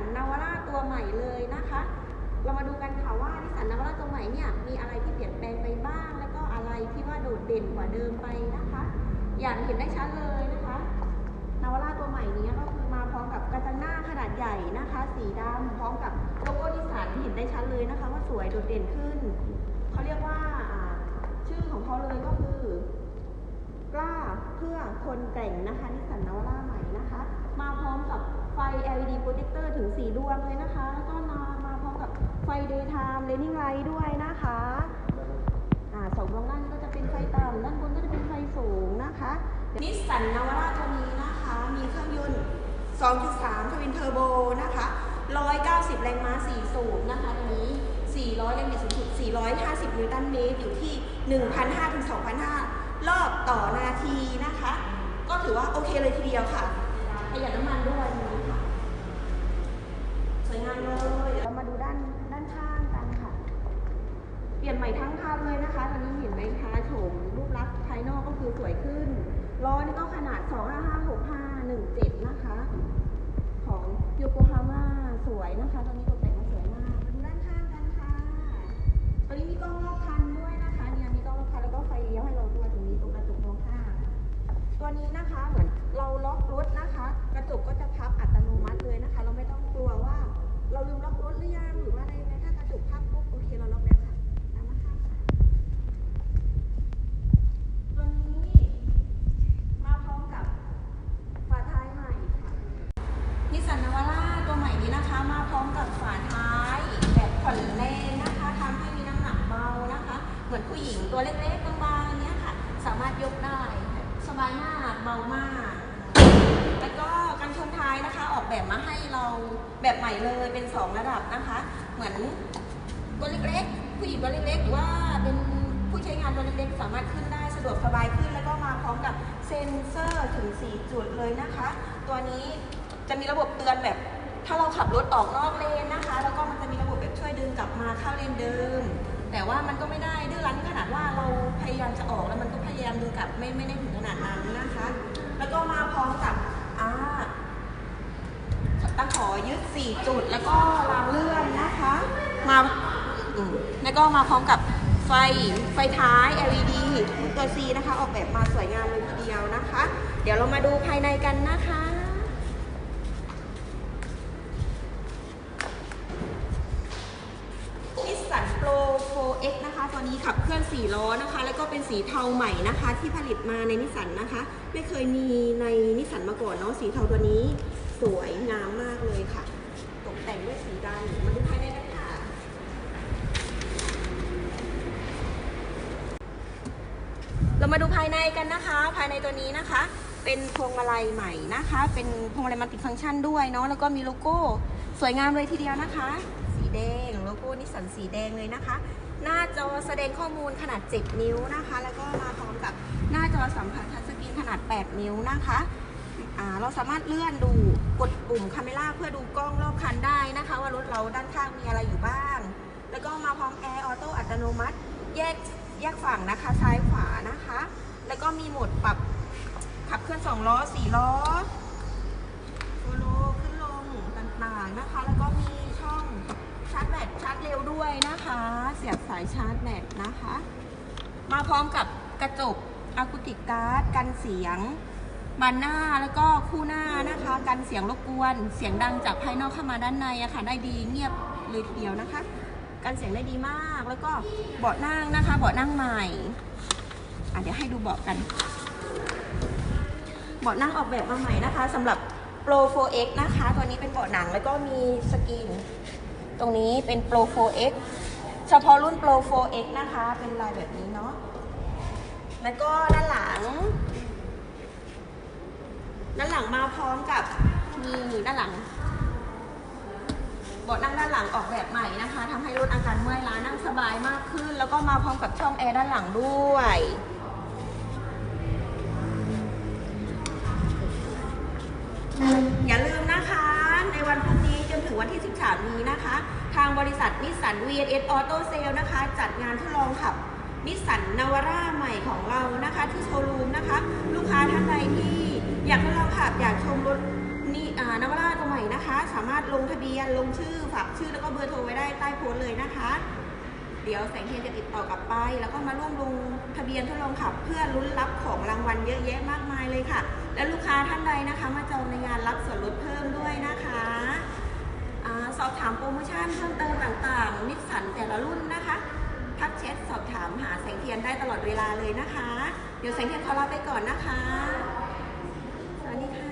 นนาวาร่าตัวใหม่เลยนะคะ เรามาดูกันค่ะว่านิสสันนาวาร่าตัวใหม่เนี่ยมีอะไรที่เปลี่ยนแปลงไปบ้าง แล้วก็อะไรที่ว่าโดดเด่นกว่าเดิมไปนะคะ อย่างเห็นได้ชัดเลยนะคะนาวาร่าตัวใหม่นี้ก็คือมาพร้อมกับกระจังหน้าขนาดใหญ่นะคะ สีดำพร้อมกับโลโก้นิสสันเห็นได้ชัดเลยนะคะ ว่าสวยโดดเด่นขึ้นเขาเรียกว่าชื่อของเขาเลยก็คือกล้าเพื่อคนแกร่งนะคะนิสสันนาวาร่าใหม่นะคะ มาพร้อมกับ ฟ LED projector ถึง4ดวงเลยนะคะแล้วก็มามาพร้อมกับไฟ daytime running light ด้วยนะคะอ่าสองดวงด้านก็จะเป็นไฟต่ำด้านบนก็จะเป็นไฟสูงนะคะนิสสันนาวาร่าตัวนี้นะคะ มีเครื่องยนต์ 2.3 ทวินเทอร์โบนะคะ 190 แรงม้า 4 สูบนะคะตัวนี้ 400 แรงบิดสูงสุด 450 นิวตันเมตรอยู่ที่ 1,500 ถึง 2,500 รอบต่อนาทีนะคะ ก็ถือว่าโอเคเลยทีเดียวค่ะ ประหยัดน้ำมันด้วย นี้ค่ะสวยงาเลยเดี๋ยวเรามาดูด้านด้านข้างกันค่ะ เปลี่ยนใหม่ทั้งคันเลยนะคะตอนนี้เห็นไหมคะโฉมรูปลักษณ์ภายนอกก็คือสวยขึ้น ล้อนี่ก็ขนาด 2556517 นะคะ ของโยโกฮาม่าสวยนะคะ ตอนนี้ตกแต่งมาสวยมากมาดูด้านข้างกันค่ะ ตอนนี้มีกล้องรอบคันด้วยนะคะเนี่ยมีกล้องรอบคันแล้วก็ไฟเลี้ยวให้เราด้วยตรงนี้ตรงกระจกมองข้างตัวนี้นะคะเหมือนเราล็อกรถนะคะ กระจกก็จะพับอัตโนมัติเลยนะคะ เราไม่ต้องกลัวว่า เราลืมล็อกรถหรือยังหรือว่าอะไรยังไงถ้ากระจกพับปุ๊บโอเคเราล็อกแล้วค่ะตามมาค่ะตัวนี้มาพร้อมกับฝาท้ายใหม่นิสสันนาวาร่าตัวใหม่นี้นะคะ มาพร้อมกับฝาท้ายแบบผ่อนแรงนะคะทำให้มีน้ำหนักเบานะคะ เหมือนผู้หญิงตัวเล็กๆบางๆเนี้ยค่ะ สามารถยกได้ สบายมากเบามาก แล้วก็กันชนท้ายนะคะ ออก แบบมาให้เราแบบใหม่เลยเป็น 2 ระดับนะคะ เหมือนตัวเล็กๆผู้หญิงตัวเล็กๆหรือว่าเป็นผู้ใช้งานตัวเล็กๆสามารถขึ้นได้สะดวกสบายขึ้น แล้วก็มาพร้อมกับเซ็นเซอร์ถึง 4 จุดเลยนะคะ ตัวนี้จะมีระบบเตือนแบบถ้าเราขับรถออกนอกเลนนะคะ แล้วก็มันจะมีระบบแบบช่วยดึงกลับมาเข้าเลนเดิม แต่ว่ามันก็ไม่ได้ดื้อรั้นขนาดว่าเราพยายามจะออกแล้วมันก็พยายามดึงกลับไม่ไม่ได้ถึงขนาดนั้นนะคะ แล้วก็มาพร้อมกับอ่า ตะขอยึด 4 จุดแล้วก็รางเลื่อนนะคะ มาแล้วก็มาพร้อมกับไฟไฟท้าย LED ตัว C นะคะ ออกแบบมาสวยงามเลยทีเดียวนะคะ เดี๋ยวเรามาดูภายในกันนะคะนิสสันโปร 4X นะคะตัวนี้ขับเคลื่อน4ล้อนะคะ แล้วก็เป็นสีเทาใหม่นะคะ ที่ผลิตมาในนิสสันนะคะ ไม่เคยมีในนิสสันมาก่อนเนาะสีเทาตัวนี้ สวยงามมากเลยค่ะ ตกแต่งด้วยสีดำมาดูภายในกันค่ะ เรามาดูภายในกันนะคะ ภายในตัวนี้นะคะ เป็นพวงมาลัยใหม่นะคะ เป็นพวงมาลัยมัลติฟังก์ชันด้วยเนาะ แล้วก็มีโลโก้ สวยงามเลยทีเดียวนะคะ สีแดง โลโก้นิสสันสีแดงเลยนะคะ หน้าจอแสดงข้อมูลขนาด 7 นิ้วนะคะ แล้วก็มาพร้อมกับหน้าจอสัมผัสทัชสกรีนขนาด 8 นิ้วนะคะ เราสามารถเลื่อนดูกดปุ่มคาเมล่าเพื่อดูกล้องรอบคันได้นะคะ ว่ารถเราด้านข้างมีอะไรอยู่บ้าง แล้วก็มาพร้อมแอร์ออโต้อัตโนมัติ แยกแยกฝั่งนะคะซ้ายขวานะคะ แล้วก็มีโหมดปรับขับเคลื่อน2ล้อ4ล้อโฟโลขึ้นลงต่างๆนะคะ แล้วก็มีช่องชาร์จแบตชาร์จเร็วด้วยนะคะ เสียบสายชาร์จแบตนะคะ มาพร้อมกับกระจกอะคูติกการ์ดกันเสียง บานหน้าแล้วก็คู่หน้านะคะกันเสียงรบกวน เสียงดังจากภายนอกเข้ามาด้านในอะค่ะได้ดีเงียบเลยทีเดียวนะคะ กันเสียงได้ดีมากแล้วก็เบาะนั่งนะคะเบาะนั่งใหม่อะเดี๋ยวให้ดูเบาะกันเบาะนั่งออกแบบมาใหม่นะคะสำหรับ Pro 4X นะคะตัวนี้เป็นเบาะหนังแล้วก็มีสกรีนตรงนี้เป็น Pro 4X เฉพาะรุ่น Pro 4X นะคะ เป็นลายแบบนี้เนาะแล้วก็ด้านหลัง ด้านหลังมาพร้อมกับนี่ด้านหลังเบาะนั่งด้านหลังออกแบบใหม่นะคะทำให้ลดอาการเมื่อยล้านั่งสบายมากขึ้น แล้วก็มาพร้อมกับช่องแอร์ด้านหลังด้วย อย่าลืมนะคะ ในวันพรุ่งนี้จนถึงวันที่ 13 นี้นะคะ ทางบริษัทนิสสัน VNS Auto Sale นะคะ จัดงานทดลองขับนิสสันนาวาร่าใหม่ของเรานะคะ ที่โชว์รูมนะคะ ลูกค้าท่านใดที่ อยากทดลองขับอยากชมรถนี่นวราตัวใหม่นะคะ สามารถลงทะเบียนลงชื่อฝากชื่อแล้วก็เบอร์โทรไว้ได้ใต้โพสต์เลยนะคะ เดี๋ยวแสงเทียนจะติดต่อกลับไป แล้วก็มาร่วมลงทะเบียนทดลองขับ เพื่อลุ้นรับของรางวัลเยอะแยะมากมายเลยค่ะ และลูกค้าท่านใดนะคะ มาจองในงานรับส่วนลดเพิ่มด้วยนะคะอสอบถามโปรโมชั่นเพิ่มเติมต่างๆนิสสันแต่ละรุ่นนะคะทักแชทสอบถามหาแสงเทียนได้ตลอดเวลาเลยนะคะ เดี๋ยวแสงเทียนขอลาไปก่อนนะคะ สวัสดีค่ะ